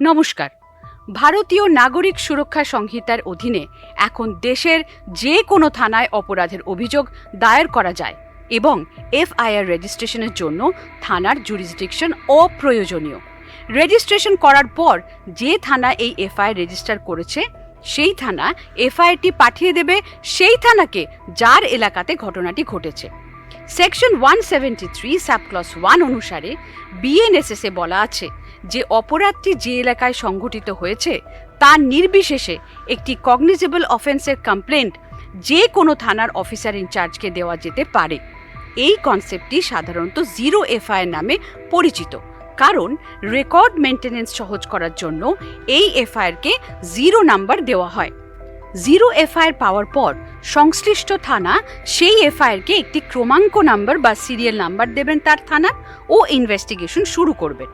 নমস্কার। ভারতীয় নাগরিক সুরক্ষা সংহিতার অধীনে এখন দেশের যে কোনো থানায় অপরাধের অভিযোগ দায়ের করা যায় এবং এফআইআর রেজিস্ট্রেশনের জন্য থানার জুরিসডিকশন অপ্রয়োজনীয়। রেজিস্ট্রেশন করার পর যে থানা এই এফআইআর রেজিস্টার করেছে, সেই থানা এফআইআরটি পাঠিয়ে দেবে, সেই থানাকে যার এলাকাতে ঘটনাটি ঘটেছে। Section one seventy three subclause one অনুসারে বিএনএসএসে বলা আছে যে অপরাধটি যে এলাকায় সংঘটিত হয়েছে, তার নির্বিশেষে একটি কগনিজেবল অফেন্সের কমপ্লেন্ট যে কোনো থানার অফিসার ইনচার্জকে দেওয়া যেতে পারে। এই কনসেপ্টটি সাধারণত জিরো এফআইআর নামে পরিচিত। কারণ রেকর্ড মেনটেনেন্স সহজ করার জন্য এই এফআইআরকে জিরো নাম্বার দেওয়া হয়। জিরো এফআইআর পাওয়ার পর সংশ্লিষ্ট থানা সেই এফআইআরকে একটি ক্রমাঙ্ক নাম্বার বা সিরিয়াল নাম্বার দেবেন তার থানার ও ইনভেস্টিগেশন শুরু করবেন।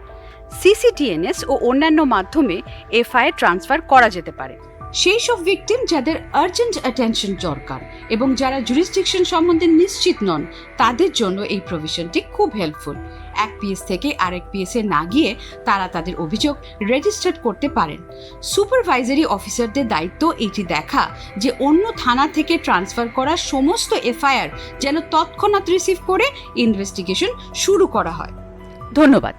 সিসিটিএনএস ও অন্যান্য মাধ্যমে এফআইআর ট্রান্সফার করা যেতে পারে। সেই সব ভিকটিম যাদের আর্জেন্ট অ্যাটেনশন দরকার এবং যারা জুরিসডিকশন সম্বন্ধে নিশ্চিত নন তাদের জন্য এই প্রভিশনটি খুব হেল্পফুল এক পিএস থেকে আরেক পিএসে না গিয়ে তারা তাদের অভিযোগ রেজিস্টার করতে পারেন। সুপারভাইজারি অফিসারদের দায়িত্ব এটি দেখা যে অন্য থানা থেকে ট্রান্সফার করা সমস্ত এফআইআর যেন তৎক্ষণাৎ রিসিভ করে ইনভেস্টিগেশন শুরু করা হয়। ধন্যবাদ।